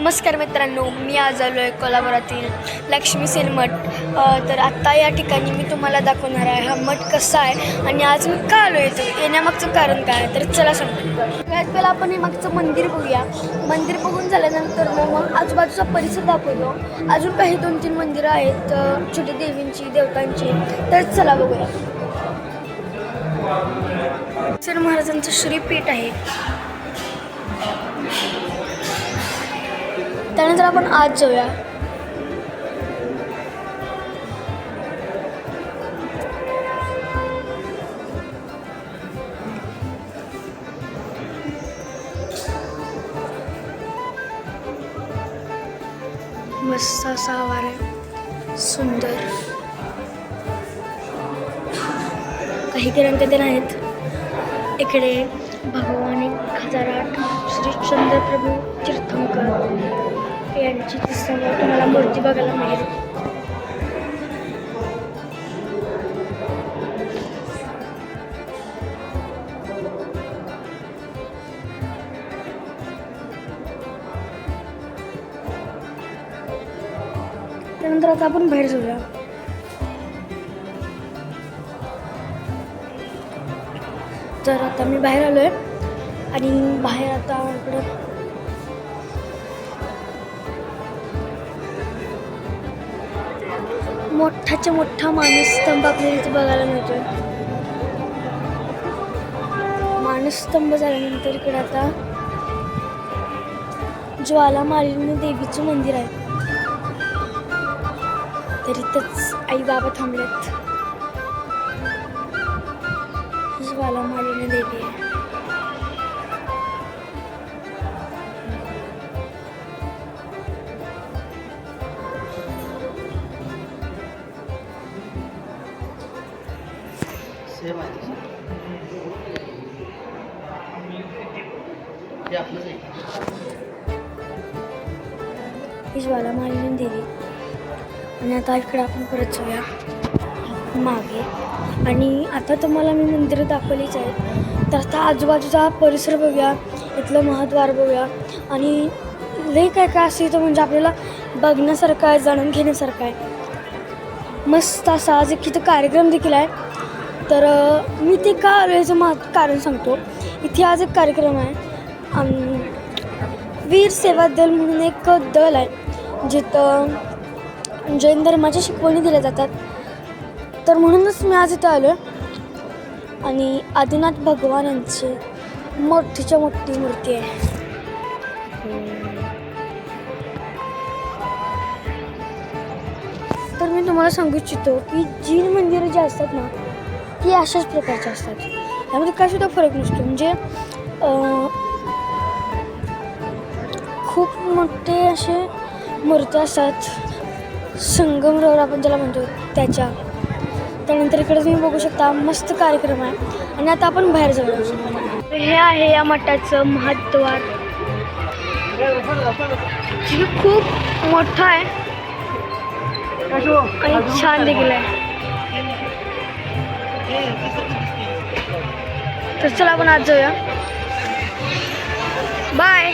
नमस्कार मित्रांनो मी आज आलो आहे कोल्हापुरातील लक्ष्मी सेन मठ. तर आत्ता या ठिकाणी मी तुम्हाला दाखवणार आहे हा मठ कसा आहे आणि आज मी का आलो येतो येण्यामागचं कारण काय तर चला सांगतो सगळ्यात पहिला आपण हे मागचं मंदिर बघूया. मंदिर बघून झाल्यानंतर मग मग आजूबाजूचा परिसर दाखवतो. अजून काही दोन तीन मंदिरं आहेत छोटी देवींची देवतांची. तर चला बघूया. सर महाराजांचं श्रीपीठ आहे. त्यानंतर आपण आज जाऊया. मस्त असा आवार आहे. सुंदर. काही किरण आहेत इकडे भगवान एक हजार आठ श्री चंद्रप्रभू तीर्थंकर. यांची ती समोर तुम्हाला मूर्ती बघायला मिळेल. त्यानंतर आता आपण बाहेर जाऊया. तर आता मी बाहेर आलो आहे आणि बाहेर आता इकडं मोठाच्या मोठा मानसस्तंभ आपल्याला इथे बघायला मिळतो माणूस स्तंभ झाल्यानंतर इकडे आता ज्वालामालिनी देवीचं मंदिर आहे. तर इथंच आई बाबा थांबलेत. सेम आहे हे आपलंच आहे. ही ज्वाला मालिनी देवी आणि आता इकडे आपण परत जाऊया. मागे. आणि आता तुम्हाला मी मंदिरं दाखवलीच आहेत. तर आता आजूबाजूचा परिसर बघूया. इथलं महाद्वार बघूया. आणि लई काय काय असं इथं म्हणजे आपल्याला बघण्यासारखं आहे जाणून घेण्यासारखं आहे. मस्त असा आज एक इथं कार्यक्रम देखील आहे. तर मी ते का आलो याचं मा कारण सांगतो. इथे आज एक कार्यक्रम आहे. वीर सेवा दल म्हणून एक दल आहे. जिथं जैन धर्माच्या शिकवणी दिल्या जातात. तर म्हणूनच मी आज इथं आलो आहे आणि आदिनाथ भगवान यांची मोठीच्या मोठी मूर्ती आहे. तर मी तुम्हाला सांगू इच्छितो की जीन मंदिरं जी असतात ना ती अशाच प्रकारच्या असतात त्यामध्ये काय सुद्धा फरक नसतो म्हणजे खूप मोठे असे मूर्ती असतात संगमरवर आपण ज्याला म्हणतो त्याच्या त्यानंतर इकडे तुम्ही बघू शकता मस्त कार्यक्रम आहे आणि आता आपण बाहेर जाऊ हे आहे या मठाचं महाद्वार खूप मोठं आहे आणि छान देखील आहे तर चला आपण आज जाऊया बाय